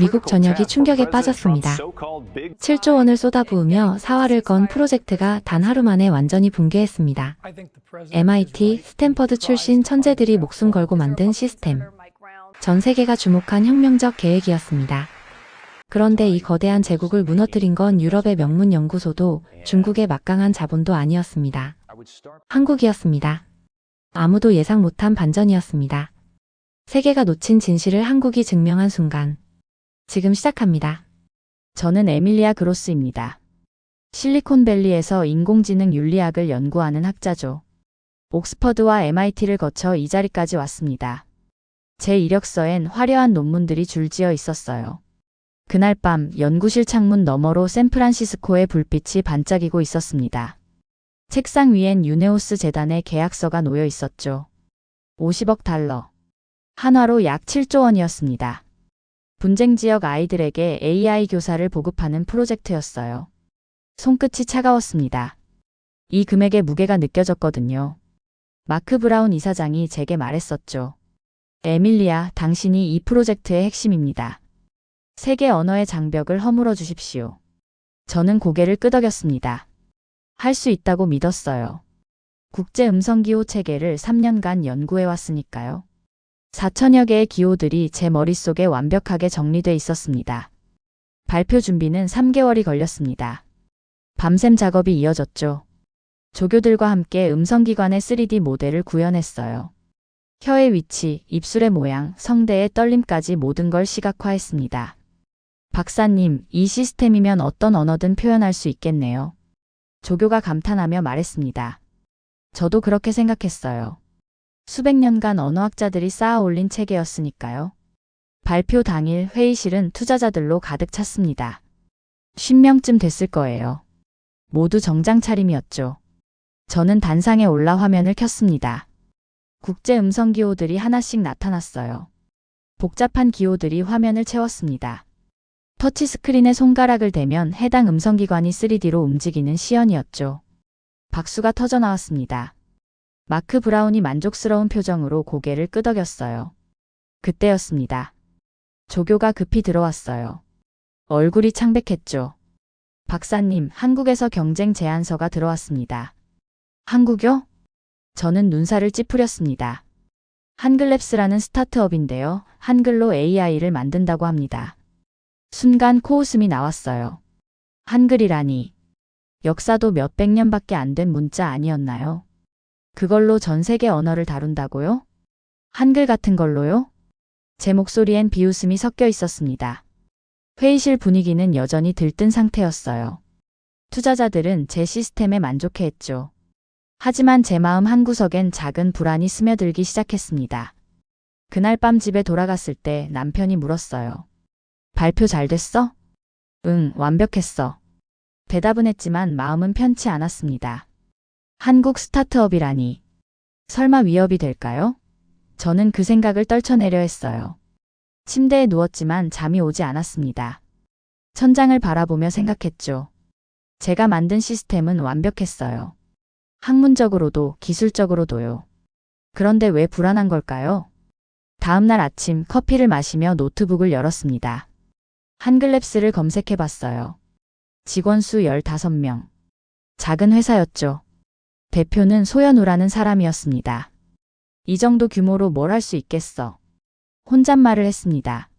미국 전역이 충격에 빠졌습니다. 7조 원을 쏟아부으며 사활을 건 프로젝트가 단 하루 만에 완전히 붕괴했습니다. MIT, 스탠퍼드 출신 천재들이 목숨 걸고 만든 시스템. 전 세계가 주목한 혁명적 계획이었습니다. 그런데 이 거대한 제국을 무너뜨린 건 유럽의 명문 연구소도 중국의 막강한 자본도 아니었습니다. 한국이었습니다. 아무도 예상 못한 반전이었습니다. 세계가 놓친 진실을 한국이 증명한 순간. 지금 시작합니다. 저는 에밀리아 그로스입니다. 실리콘밸리에서 인공지능 윤리학을 연구하는 학자죠. 옥스퍼드와 MIT를 거쳐 이 자리까지 왔습니다. 제 이력서엔 화려한 논문들이 줄지어 있었어요. 그날 밤 연구실 창문 너머로 샌프란시스코의 불빛이 반짝이고 있었습니다. 책상 위엔 유네오스 재단의 계약서가 놓여 있었죠. 50억 달러. 한화로 약 7조 원이었습니다. 분쟁 지역 아이들에게 AI 교사를 보급하는 프로젝트였어요. 손끝이 차가웠습니다. 이 금액의 무게가 느껴졌거든요. 마크 브라운 이사장이 제게 말했었죠. 에밀리아, 당신이 이 프로젝트의 핵심입니다. 세계 언어의 장벽을 허물어 주십시오. 저는 고개를 끄덕였습니다. 할 수 있다고 믿었어요. 국제 음성기호 체계를 3년간 연구해 왔으니까요. 4천여 개의 기호들이 제 머릿속에 완벽하게 정리돼 있었습니다. 발표 준비는 3개월이 걸렸습니다. 밤샘 작업이 이어졌죠. 조교들과 함께 음성기관의 3D 모델을 구현했어요. 혀의 위치, 입술의 모양, 성대의 떨림까지 모든 걸 시각화했습니다. 박사님, 이 시스템이면 어떤 언어든 표현할 수 있겠네요. 조교가 감탄하며 말했습니다. 저도 그렇게 생각했어요. 수백 년간 언어학자들이 쌓아 올린 체계였으니까요. 발표 당일 회의실은 투자자들로 가득 찼습니다. 10명쯤 됐을 거예요. 모두 정장 차림이었죠. 저는 단상에 올라 화면을 켰습니다. 국제 음성 기호들이 하나씩 나타났어요. 복잡한 기호들이 화면을 채웠습니다. 터치 스크린에 손가락을 대면 해당 음성기관이 3D로 움직이는 시연이었죠. 박수가 터져 나왔습니다. 마크 브라운이 만족스러운 표정으로 고개를 끄덕였어요. 그때였습니다. 조교가 급히 들어왔어요. 얼굴이 창백했죠. 박사님, 한국에서 경쟁 제안서가 들어왔습니다. 한국요? 저는 눈살을 찌푸렸습니다. 한글랩스라는 스타트업인데요. 한글로 AI를 만든다고 합니다. 순간 코웃음이 나왔어요. 한글이라니. 역사도 몇백 년밖에 안 된 문자 아니었나요? 그걸로 전 세계 언어를 다룬다고요? 한글 같은 걸로요? 제 목소리엔 비웃음이 섞여 있었습니다. 회의실 분위기는 여전히 들뜬 상태였어요. 투자자들은 제 시스템에 만족해했죠. 하지만 제 마음 한구석엔 작은 불안이 스며들기 시작했습니다. 그날 밤 집에 돌아갔을 때 남편이 물었어요. 발표 잘 됐어? 응, 완벽했어. 대답은 했지만 마음은 편치 않았습니다. 한국 스타트업이라니. 설마 위협이 될까요? 저는 그 생각을 떨쳐내려 했어요. 침대에 누웠지만 잠이 오지 않았습니다. 천장을 바라보며 생각했죠. 제가 만든 시스템은 완벽했어요. 학문적으로도 기술적으로도요. 그런데 왜 불안한 걸까요? 다음날 아침 커피를 마시며 노트북을 열었습니다. 한글랩스를 검색해 봤어요. 직원 수 15명. 작은 회사였죠. 대표는 소연우라는 사람이었습니다. 이 정도 규모로 뭘 할 수 있겠어. 혼잣말을 했습니다.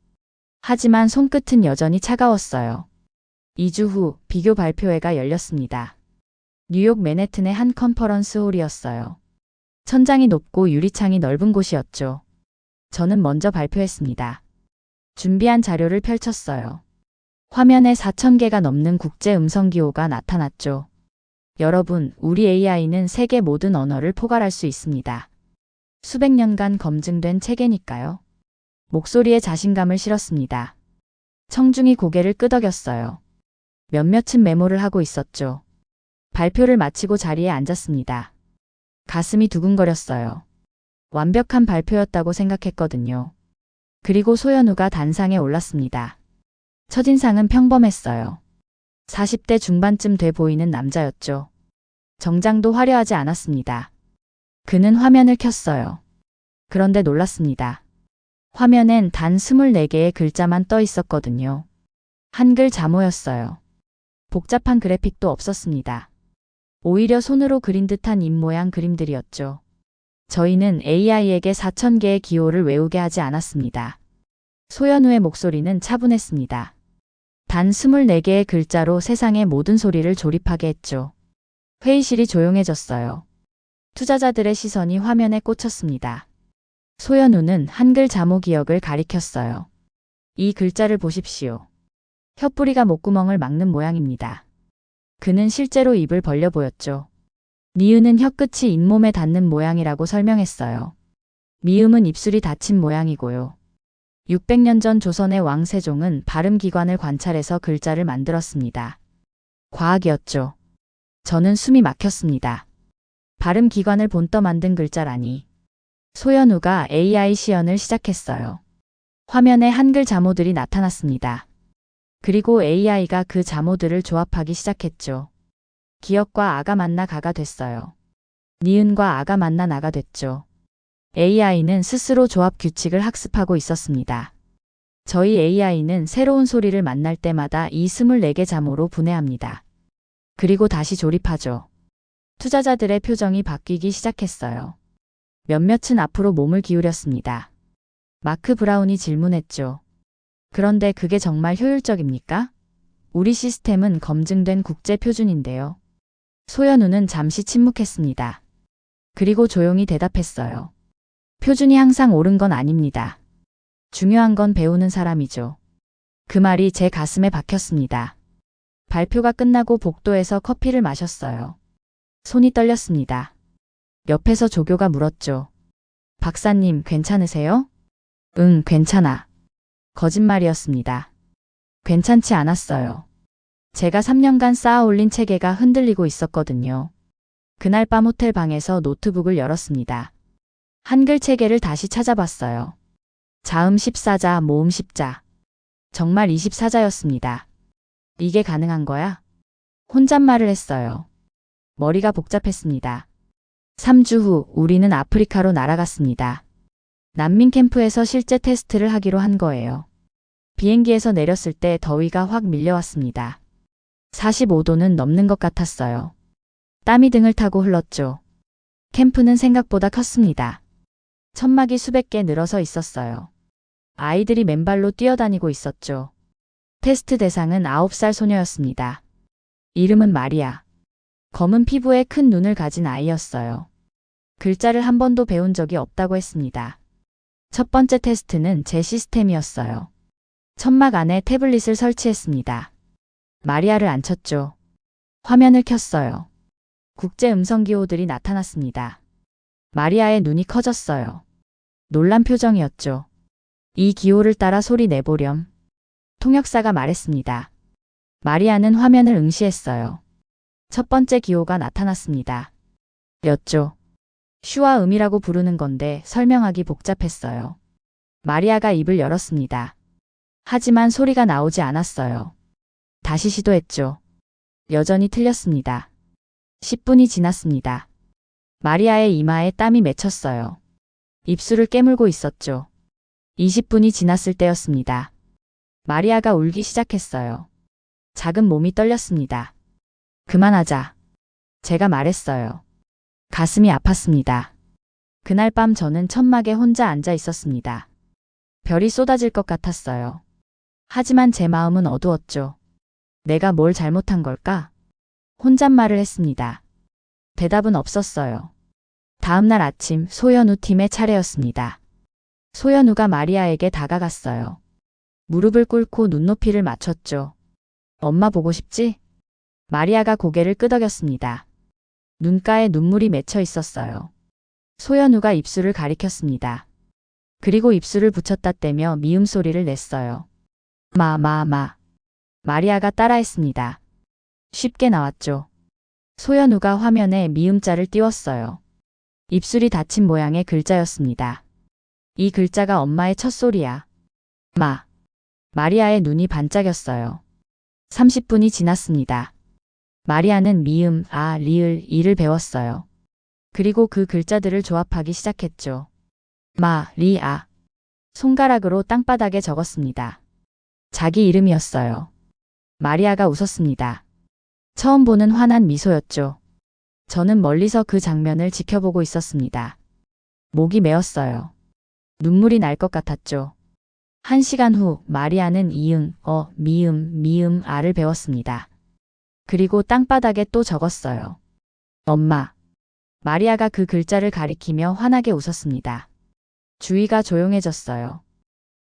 하지만 손끝은 여전히 차가웠어요. 2주 후 비교 발표회가 열렸습니다. 뉴욕 맨해튼의 한 컨퍼런스 홀이었어요. 천장이 높고 유리창이 넓은 곳이었죠. 저는 먼저 발표했습니다. 준비한 자료를 펼쳤어요. 화면에 4,000개가 넘는 국제 음성 기호가 나타났죠. 여러분, 우리 AI는 세계 모든 언어를 포괄할 수 있습니다. 수백 년간 검증된 체계니까요. 목소리에 자신감을 실었습니다. 청중이 고개를 끄덕였어요. 몇몇은 메모를 하고 있었죠. 발표를 마치고 자리에 앉았습니다. 가슴이 두근거렸어요. 완벽한 발표였다고 생각했거든요. 그리고 소연우가 단상에 올랐습니다. 첫인상은 평범했어요. 40대 중반쯤 돼 보이는 남자였죠. 정장도 화려하지 않았습니다. 그는 화면을 켰어요. 그런데 놀랐습니다. 화면엔 단 24개의 글자만 떠 있었거든요. 한글 자모였어요. 복잡한 그래픽도 없었습니다. 오히려 손으로 그린 듯한 입모양 그림들이었죠. 저희는 AI에게 4,000개의 기호를 외우게 하지 않았습니다. 소연우의 목소리는 차분했습니다. 단 24개의 글자로 세상의 모든 소리를 조립하게 했죠. 회의실이 조용해졌어요. 투자자들의 시선이 화면에 꽂혔습니다. 소연우는 한글 자모 기억을 가리켰어요. 이 글자를 보십시오. 혀뿌리가 목구멍을 막는 모양입니다. 그는 실제로 입을 벌려 보였죠. 니은은 혀끝이 잇몸에 닿는 모양이라고 설명했어요. 미음은 입술이 닫힌 모양이고요. 600년 전 조선의 왕 세종은 발음기관을 관찰해서 글자를 만들었습니다. 과학이었죠. 저는 숨이 막혔습니다. 발음 기관을 본떠 만든 글자라니. 소연우가 AI 시연을 시작했어요. 화면에 한글 자모들이 나타났습니다. 그리고 AI가 그 자모들을 조합하기 시작했죠. 기억과 아가 만나 가가 됐어요. 니은과 아가 만나 나가 됐죠. AI는 스스로 조합 규칙을 학습하고 있었습니다. 저희 AI는 새로운 소리를 만날 때마다 이 24개 자모로 분해합니다. 그리고 다시 조립하죠. 투자자들의 표정이 바뀌기 시작했어요. 몇몇은 앞으로 몸을 기울였습니다. 마크 브라운이 질문했죠. 그런데 그게 정말 효율적입니까? 우리 시스템은 검증된 국제 표준인데요. 소연우는 잠시 침묵했습니다. 그리고 조용히 대답했어요. 표준이 항상 옳은 건 아닙니다. 중요한 건 배우는 사람이죠. 그 말이 제 가슴에 박혔습니다. 발표가 끝나고 복도에서 커피를 마셨어요. 손이 떨렸습니다. 옆에서 조교가 물었죠. 박사님, 괜찮으세요? 응, 괜찮아. 거짓말이었습니다. 괜찮지 않았어요. 제가 3년간 쌓아 올린 체계가 흔들리고 있었거든요. 그날 밤 호텔 방에서 노트북을 열었습니다. 한글 체계를 다시 찾아봤어요. 자음 14자, 모음 10자. 정말 24자였습니다. 이게 가능한 거야? 혼잣말을 했어요. 머리가 복잡했습니다. 3주 후 우리는 아프리카로 날아갔습니다. 난민 캠프에서 실제 테스트를 하기로 한 거예요. 비행기에서 내렸을 때 더위가 확 밀려왔습니다. 45도는 넘는 것 같았어요. 땀이 등을 타고 흘렀죠. 캠프는 생각보다 컸습니다. 천막이 수백 개 늘어서 있었어요. 아이들이 맨발로 뛰어다니고 있었죠. 테스트 대상은 9살 소녀였습니다. 이름은 마리아. 검은 피부에 큰 눈을 가진 아이였어요. 글자를 한 번도 배운 적이 없다고 했습니다. 첫 번째 테스트는 제 시스템이었어요. 천막 안에 태블릿을 설치했습니다. 마리아를 앉혔죠. 화면을 켰어요. 국제 음성 기호들이 나타났습니다. 마리아의 눈이 커졌어요. 놀란 표정이었죠. 이 기호를 따라 소리 내보렴. 통역사가 말했습니다. 마리아는 화면을 응시했어요. 첫 번째 기호가 나타났습니다. 였죠. 슈와 음이라고 부르는 건데 설명하기 복잡했어요. 마리아가 입을 열었습니다. 하지만 소리가 나오지 않았어요. 다시 시도했죠. 여전히 틀렸습니다. 10분이 지났습니다. 마리아의 이마에 땀이 맺혔어요. 입술을 깨물고 있었죠. 20분이 지났을 때였습니다. 마리아가 울기 시작했어요. 작은 몸이 떨렸습니다. 그만하자. 제가 말했어요. 가슴이 아팠습니다. 그날 밤 저는 천막에 혼자 앉아 있었습니다. 별이 쏟아질 것 같았어요. 하지만 제 마음은 어두웠죠. 내가 뭘 잘못한 걸까? 혼잣말을 했습니다. 대답은 없었어요. 다음 날 아침 소연우 팀의 차례였습니다. 소연우가 마리아에게 다가갔어요. 무릎을 꿇고 눈높이를 맞췄죠. 엄마 보고 싶지? 마리아가 고개를 끄덕였습니다. 눈가에 눈물이 맺혀 있었어요. 소연우가 입술을 가리켰습니다. 그리고 입술을 붙였다 떼며 미음 소리를 냈어요. 마, 마, 마. 마리아가 따라했습니다. 쉽게 나왔죠. 소연우가 화면에 미음자를 띄웠어요. 입술이 닫힌 모양의 글자였습니다. 이 글자가 엄마의 첫 소리야. 마. 마리아의 눈이 반짝였어요. 30분이 지났습니다. 마리아는 미음, 아, 리을, 이를 배웠어요. 그리고 그 글자들을 조합하기 시작했죠. 마, 리, 아. 손가락으로 땅바닥에 적었습니다. 자기 이름이었어요. 마리아가 웃었습니다. 처음 보는 환한 미소였죠. 저는 멀리서 그 장면을 지켜보고 있었습니다. 목이 메었어요. 눈물이 날 것 같았죠. 한 시간 후 마리아는 이응, 어, 미음, 미음, 아를 배웠습니다. 그리고 땅바닥에 또 적었어요. 엄마. 마리아가 그 글자를 가리키며 환하게 웃었습니다. 주위가 조용해졌어요.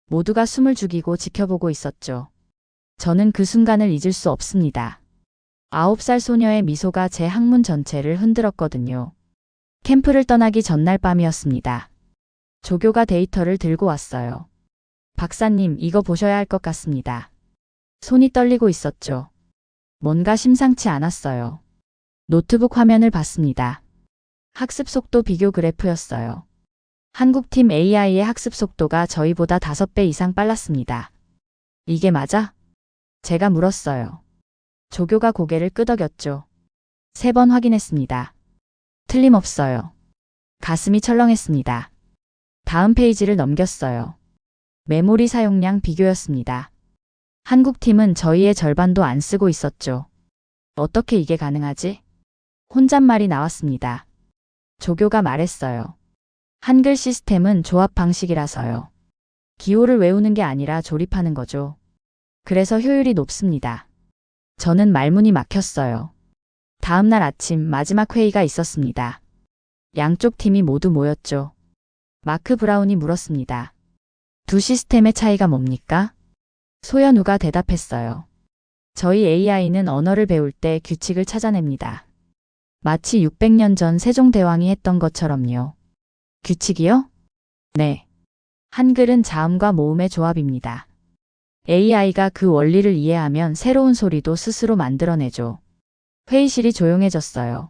모두가 숨을 죽이고 지켜보고 있었죠. 저는 그 순간을 잊을 수 없습니다. 아홉 살 소녀의 미소가 제 학문 전체를 흔들었거든요. 캠프를 떠나기 전날 밤이었습니다. 조교가 데이터를 들고 왔어요. 박사님, 이거 보셔야 할 것 같습니다. 손이 떨리고 있었죠. 뭔가 심상치 않았어요. 노트북 화면을 봤습니다. 학습 속도 비교 그래프였어요. 한국팀 AI의 학습 속도가 저희보다 5배 이상 빨랐습니다. 이게 맞아? 제가 물었어요. 조교가 고개를 끄덕였죠. 세 번 확인했습니다. 틀림없어요. 가슴이 철렁했습니다. 다음 페이지를 넘겼어요. 메모리 사용량 비교였습니다. 한국팀은 저희의 절반도 안 쓰고 있었죠. 어떻게 이게 가능하지? 혼잣말이 나왔습니다. 조교가 말했어요. 한글 시스템은 조합 방식이라서요. 기호를 외우는 게 아니라 조립하는 거죠. 그래서 효율이 높습니다. 저는 말문이 막혔어요. 다음 날 아침 마지막 회의가 있었습니다. 양쪽 팀이 모두 모였죠. 마크 브라운이 물었습니다. 두 시스템의 차이가 뭡니까? 소연우가 대답했어요. 저희 AI는 언어를 배울 때 규칙을 찾아냅니다. 마치 600년 전 세종대왕이 했던 것처럼요. 규칙이요? 네. 한글은 자음과 모음의 조합입니다. AI가 그 원리를 이해하면 새로운 소리도 스스로 만들어내죠. 회의실이 조용해졌어요.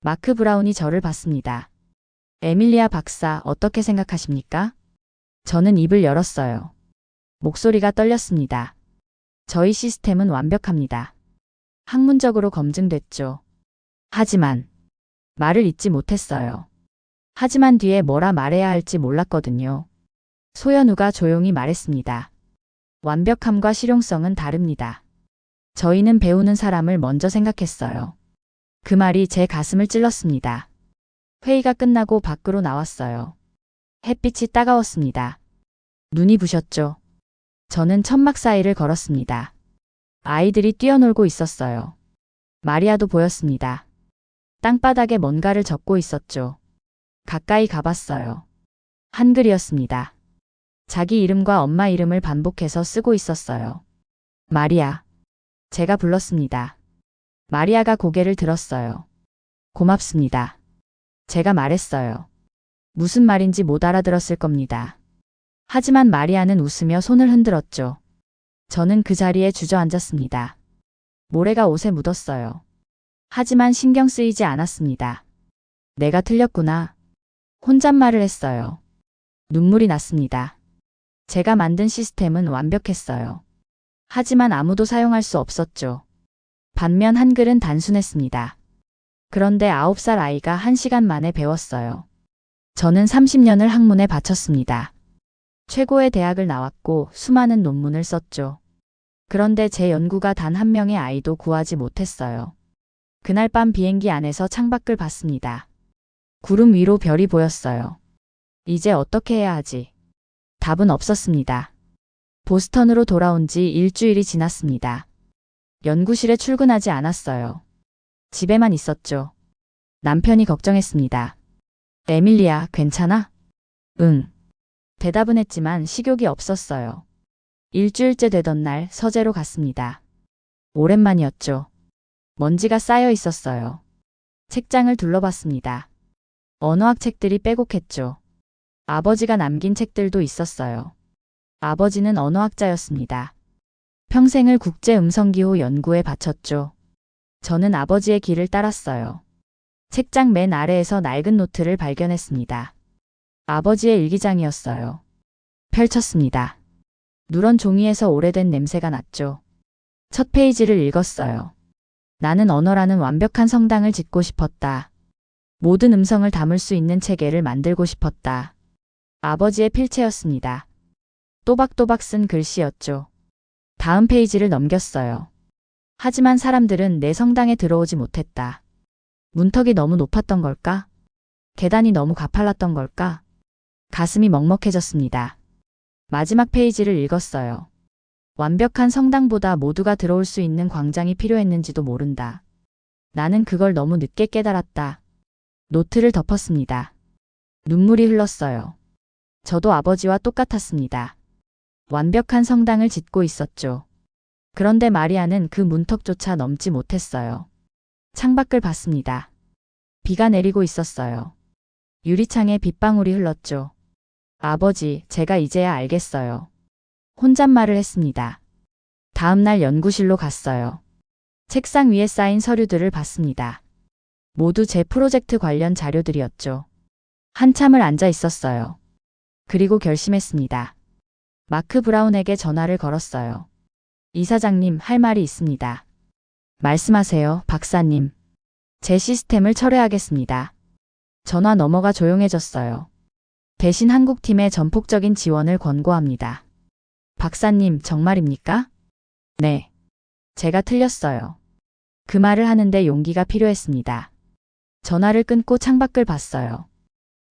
마크 브라운이 저를 봤습니다. 에밀리아 박사, 어떻게 생각하십니까? 저는 입을 열었어요. 목소리가 떨렸습니다. 저희 시스템은 완벽합니다. 학문적으로 검증됐죠. 하지만 말을 잇지 못했어요. 하지만 뒤에 뭐라 말해야 할지 몰랐거든요. 소연우가 조용히 말했습니다. 완벽함과 실용성은 다릅니다. 저희는 배우는 사람을 먼저 생각했어요. 그 말이 제 가슴을 찔렀습니다. 회의가 끝나고 밖으로 나왔어요. 햇빛이 따가웠습니다. 눈이 부셨죠. 저는 천막 사이를 걸었습니다. 아이들이 뛰어놀고 있었어요. 마리아도 보였습니다. 땅바닥에 뭔가를 적고 있었죠. 가까이 가봤어요. 한글이었습니다. 자기 이름과 엄마 이름을 반복해서 쓰고 있었어요. 마리아. 제가 불렀습니다. 마리아가 고개를 들었어요. 고맙습니다. 제가 말했어요. 무슨 말인지 못 알아들었을 겁니다. 하지만 마리아는 웃으며 손을 흔들었죠. 저는 그 자리에 주저앉았습니다. 모래가 옷에 묻었어요. 하지만 신경 쓰이지 않았습니다. 내가 틀렸구나. 혼잣말을 했어요. 눈물이 났습니다. 제가 만든 시스템은 완벽했어요. 하지만 아무도 사용할 수 없었죠. 반면 한글은 단순했습니다. 그런데 9살 아이가 1시간 만에 배웠어요. 저는 30년을 학문에 바쳤습니다. 최고의 대학을 나왔고 수많은 논문을 썼죠. 그런데 제 연구가 단 한 명의 아이도 구하지 못했어요. 그날 밤 비행기 안에서 창밖을 봤습니다. 구름 위로 별이 보였어요. 이제 어떻게 해야 하지? 답은 없었습니다. 보스턴으로 돌아온 지 일주일이 지났습니다. 연구실에 출근하지 않았어요. 집에만 있었죠. 남편이 걱정했습니다. 에밀리아, 괜찮아? 응. 대답은 했지만 식욕이 없었어요. 일주일째 되던 날 서재로 갔습니다. 오랜만이었죠. 먼지가 쌓여 있었어요. 책장을 둘러봤습니다. 언어학 책들이 빼곡했죠. 아버지가 남긴 책들도 있었어요. 아버지는 언어학자였습니다. 평생을 국제 음성기호 연구에 바쳤죠. 저는 아버지의 길을 따랐어요. 책장 맨 아래에서 낡은 노트를 발견했습니다. 아버지의 일기장이었어요. 펼쳤습니다. 누런 종이에서 오래된 냄새가 났죠. 첫 페이지를 읽었어요. 나는 언어라는 완벽한 성당을 짓고 싶었다. 모든 음성을 담을 수 있는 체계를 만들고 싶었다. 아버지의 필체였습니다. 또박또박 쓴 글씨였죠. 다음 페이지를 넘겼어요. 하지만 사람들은 내 성당에 들어오지 못했다. 문턱이 너무 높았던 걸까? 계단이 너무 가팔랐던 걸까? 가슴이 먹먹해졌습니다. 마지막 페이지를 읽었어요. 완벽한 성당보다 모두가 들어올 수 있는 광장이 필요했는지도 모른다. 나는 그걸 너무 늦게 깨달았다. 노트를 덮었습니다. 눈물이 흘렀어요. 저도 아버지와 똑같았습니다. 완벽한 성당을 짓고 있었죠. 그런데 마리아는 그 문턱조차 넘지 못했어요. 창밖을 봤습니다. 비가 내리고 있었어요. 유리창에 빗방울이 흘렀죠. 아버지, 제가 이제야 알겠어요. 혼잣말을 했습니다. 다음날 연구실로 갔어요. 책상 위에 쌓인 서류들을 봤습니다. 모두 제 프로젝트 관련 자료들이었죠. 한참을 앉아 있었어요. 그리고 결심했습니다. 마크 브라운에게 전화를 걸었어요. 이사장님, 할 말이 있습니다. 말씀하세요, 박사님. 제 시스템을 철회하겠습니다. 전화 넘어가 조용해졌어요. 대신 한국팀의 전폭적인 지원을 권고합니다. 박사님, 정말입니까? 네. 제가 틀렸어요. 그 말을 하는데 용기가 필요했습니다. 전화를 끊고 창밖을 봤어요.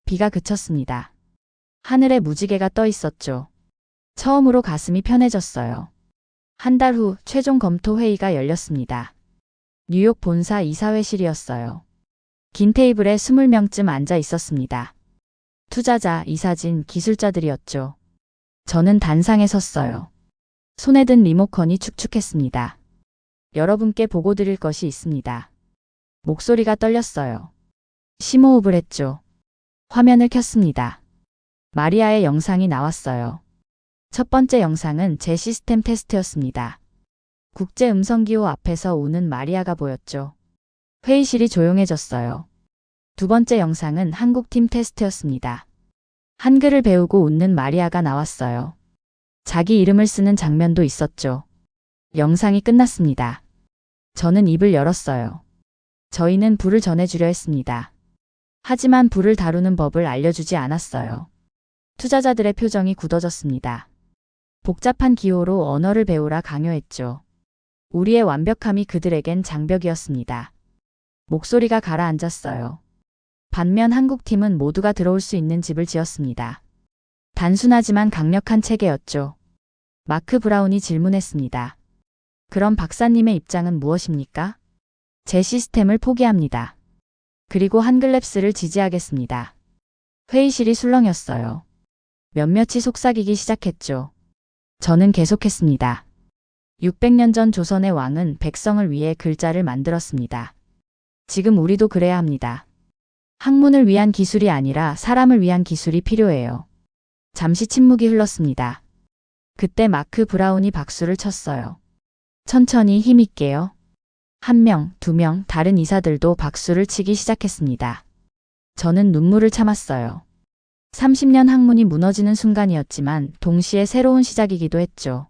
비가 그쳤습니다. 하늘에 무지개가 떠 있었죠. 처음으로 가슴이 편해졌어요. 한 달 후 최종 검토 회의가 열렸습니다. 뉴욕 본사 이사회실이었어요. 긴 테이블에 20명쯤 앉아 있었습니다. 투자자, 이사진, 기술자들이었죠. 저는 단상에 섰어요. 손에 든 리모컨이 축축했습니다. 여러분께 보고 드릴 것이 있습니다. 목소리가 떨렸어요. 심호흡을 했죠. 화면을 켰습니다. 마리아의 영상이 나왔어요. 첫 번째 영상은 제 시스템 테스트였습니다. 국제 음성기호 앞에서 우는 마리아가 보였죠. 회의실이 조용해졌어요. 두 번째 영상은 한국팀 테스트였습니다. 한글을 배우고 웃는 마리아가 나왔어요. 자기 이름을 쓰는 장면도 있었죠. 영상이 끝났습니다. 저는 입을 열었어요. 저희는 불을 전해주려 했습니다. 하지만 불을 다루는 법을 알려주지 않았어요. 투자자들의 표정이 굳어졌습니다. 복잡한 기호로 언어를 배우라 강요했죠. 우리의 완벽함이 그들에겐 장벽이었습니다. 목소리가 가라앉았어요. 반면 한국팀은 모두가 들어올 수 있는 집을 지었습니다. 단순하지만 강력한 체계였죠. 마크 브라운이 질문했습니다. 그럼 박사님의 입장은 무엇입니까? 제 시스템을 포기합니다. 그리고 한글랩스를 지지하겠습니다. 회의실이 술렁였어요. 몇몇이 속삭이기 시작했죠. 저는 계속했습니다. 600년 전 조선의 왕은 백성을 위해 글자를 만들었습니다. 지금 우리도 그래야 합니다. 학문을 위한 기술이 아니라 사람을 위한 기술이 필요해요. 잠시 침묵이 흘렀습니다. 그때 마크 브라운이 박수를 쳤어요. 천천히 힘있게요. 한 명, 두 명, 다른 이사들도 박수를 치기 시작했습니다. 저는 눈물을 참았어요. 30년 학문이 무너지는 순간이었지만 동시에 새로운 시작이기도 했죠.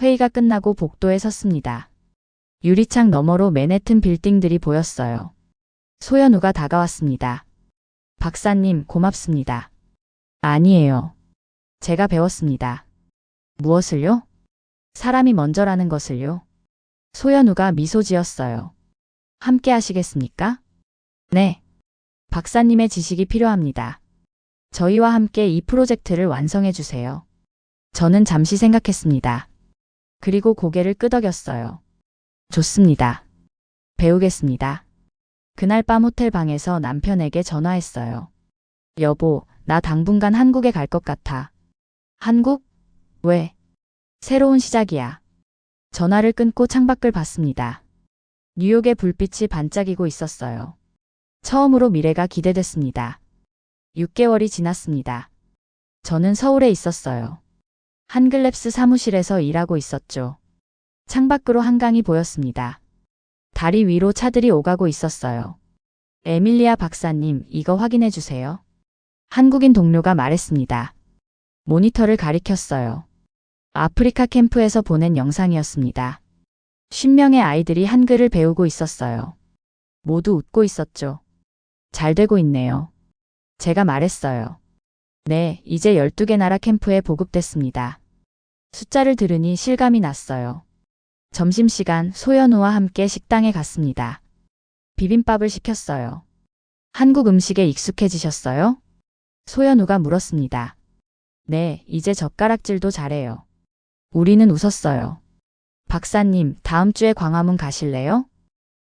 회의가 끝나고 복도에 섰습니다. 유리창 너머로 맨해튼 빌딩들이 보였어요. 소연우가 다가왔습니다. 박사님, 고맙습니다. 아니에요. 제가 배웠습니다. 무엇을요? 사람이 먼저라는 것을요. 소연우가 미소 지었어요. 함께 하시겠습니까? 네. 박사님의 지식이 필요합니다. 저희와 함께 이 프로젝트를 완성해 주세요. 저는 잠시 생각했습니다. 그리고 고개를 끄덕였어요. 좋습니다. 배우겠습니다. 그날 밤 호텔 방에서 남편에게 전화했어요. 여보, 나 당분간 한국에 갈 것 같아. 한국? 왜? 새로운 시작이야. 전화를 끊고 창밖을 봤습니다. 뉴욕의 불빛이 반짝이고 있었어요. 처음으로 미래가 기대됐습니다. 6개월이 지났습니다. 저는 서울에 있었어요. 한글랩스 사무실에서 일하고 있었죠. 창밖으로 한강이 보였습니다. 다리 위로 차들이 오가고 있었어요. 에밀리아 박사님, 이거 확인해 주세요. 한국인 동료가 말했습니다. 모니터를 가리켰어요. 아프리카 캠프에서 보낸 영상이었습니다. 10명의 아이들이 한글을 배우고 있었어요. 모두 웃고 있었죠. 잘 되고 있네요. 제가 말했어요. 네, 이제 12개 나라 캠프에 보급됐습니다. 숫자를 들으니 실감이 났어요. 점심시간 소연우와 함께 식당에 갔습니다. 비빔밥을 시켰어요. 한국 음식에 익숙해지셨어요? 소연우가 물었습니다. 네, 이제 젓가락질도 잘해요. 우리는 웃었어요. 박사님, 다음 주에 광화문 가실래요?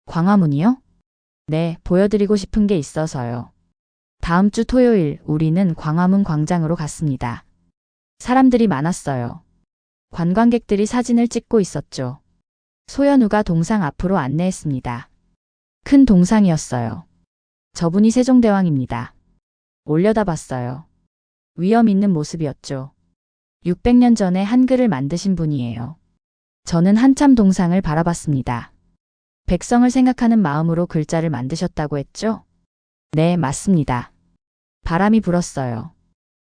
광화문이요? 네, 보여드리고 싶은 게 있어서요. 다음 주 토요일 우리는 광화문 광장으로 갔습니다. 사람들이 많았어요. 관광객들이 사진을 찍고 있었죠. 소연우가 동상 앞으로 안내했습니다. 큰 동상이었어요. 저분이 세종대왕입니다. 올려다 봤어요. 위험 있는 모습이었죠. 600년 전에 한글을 만드신 분이에요. 저는 한참 동상을 바라봤습니다. 백성을 생각하는 마음으로 글자를 만드셨다고 했죠? 네, 맞습니다. 바람이 불었어요.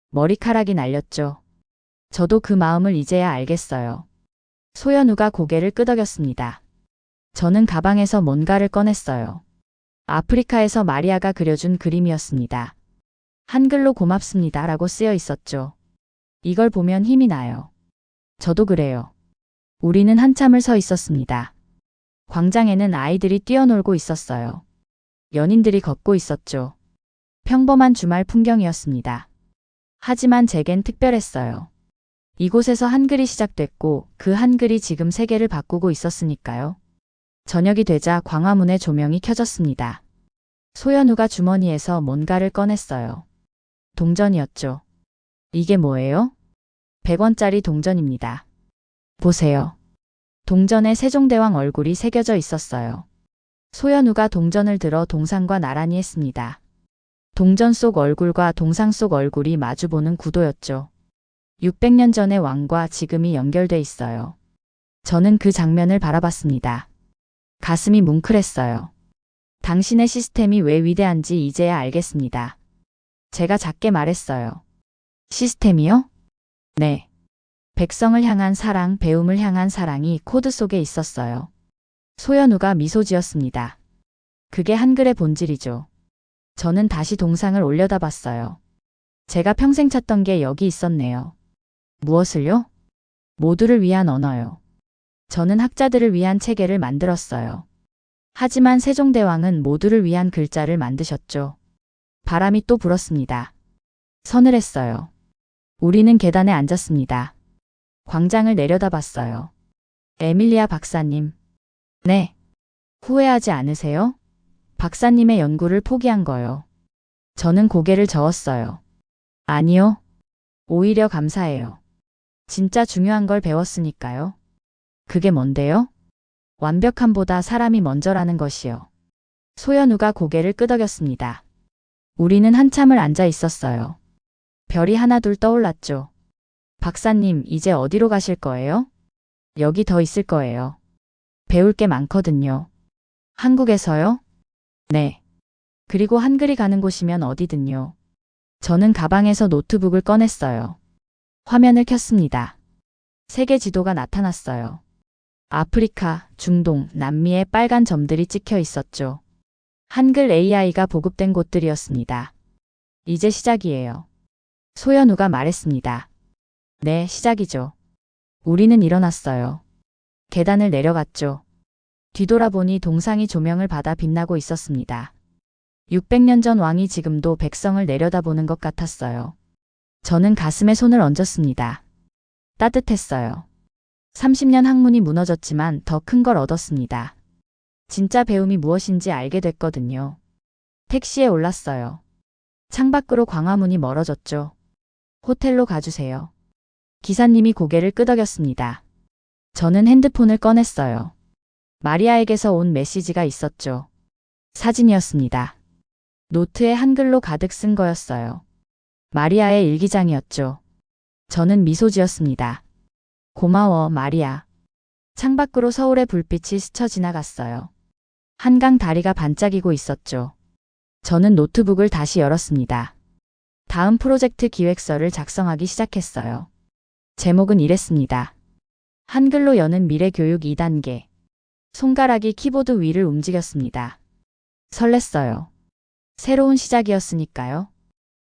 머리카락이 날렸죠. 저도 그 마음을 이제야 알겠어요. 소연우가 고개를 끄덕였습니다. 저는 가방에서 뭔가를 꺼냈어요. 아프리카에서 마리아가 그려준 그림이었습니다. 한글로 고맙습니다 라고 쓰여 있었죠. 이걸 보면 힘이 나요. 저도 그래요. 우리는 한참을 서 있었습니다. 광장에는 아이들이 뛰어놀고 있었어요. 연인들이 걷고 있었죠. 평범한 주말 풍경이었습니다. 하지만 제겐 특별했어요. 이곳에서 한글이 시작됐고 그 한글이 지금 세계를 바꾸고 있었으니까요. 저녁이 되자 광화문의 조명이 켜졌습니다. 소연우가 주머니에서 뭔가를 꺼냈어요. 동전이었죠. 이게 뭐예요? 100원짜리 동전입니다. 보세요. 동전에 세종대왕 얼굴이 새겨져 있었어요. 소연우가 동전을 들어 동상과 나란히 했습니다. 동전 속 얼굴과 동상 속 얼굴이 마주보는 구도였죠. 600년 전의 왕과 지금이 연결돼 있어요. 저는 그 장면을 바라봤습니다. 가슴이 뭉클했어요. 당신의 시스템이 왜 위대한지 이제야 알겠습니다. 제가 작게 말했어요. 시스템이요? 네. 백성을 향한 사랑, 배움을 향한 사랑이 코드 속에 있었어요. 소연우가 미소 지었습니다. 그게 한글의 본질이죠. 저는 다시 동상을 올려다 봤어요. 제가 평생 찾던 게 여기 있었네요. 무엇을요? 모두를 위한 언어요. 저는 학자들을 위한 체계를 만들었어요. 하지만 세종대왕은 모두를 위한 글자를 만드셨죠. 바람이 또 불었습니다. 서늘했어요. 우리는 계단에 앉았습니다. 광장을 내려다봤어요. 에밀리아 박사님. 네. 후회하지 않으세요? 박사님의 연구를 포기한 거요. 저는 고개를 저었어요. 아니요. 오히려 감사해요. 진짜 중요한 걸 배웠으니까요. 그게 뭔데요? 완벽함보다 사람이 먼저라는 것이요. 소연우가 고개를 끄덕였습니다. 우리는 한참을 앉아 있었어요. 별이 하나둘 떠올랐죠. 박사님, 이제 어디로 가실 거예요? 여기 더 있을 거예요. 배울 게 많거든요. 한국에서요? 네. 그리고 한글이 가는 곳이면 어디든요. 저는 가방에서 노트북을 꺼냈어요. 화면을 켰습니다. 세계 지도가 나타났어요. 아프리카, 중동, 남미에 빨간 점들이 찍혀 있었죠. 한글 AI가 보급된 곳들이었습니다. 이제 시작이에요. 소연우가 말했습니다. 네, 시작이죠. 우리는 일어났어요. 계단을 내려갔죠. 뒤돌아보니 동상이 조명을 받아 빛나고 있었습니다. 600년 전 왕이 지금도 백성을 내려다보는 것 같았어요. 저는 가슴에 손을 얹었습니다. 따뜻했어요. 30년 학문이 무너졌지만 더 큰 걸 얻었습니다. 진짜 배움이 무엇인지 알게 됐거든요. 택시에 올랐어요. 창밖으로 광화문이 멀어졌죠. 호텔로 가주세요. 기사님이 고개를 끄덕였습니다. 저는 핸드폰을 꺼냈어요. 마리아에게서 온 메시지가 있었죠. 사진이었습니다. 노트에 한글로 가득 쓴 거였어요. 마리아의 일기장이었죠. 저는 미소 지었습니다. 고마워, 마리아. 창밖으로 서울의 불빛이 스쳐 지나갔어요. 한강 다리가 반짝이고 있었죠. 저는 노트북을 다시 열었습니다. 다음 프로젝트 기획서를 작성하기 시작했어요. 제목은 이랬습니다. 한글로 여는 미래 교육 2단계. 손가락이 키보드 위를 움직였습니다. 설렜어요. 새로운 시작이었으니까요.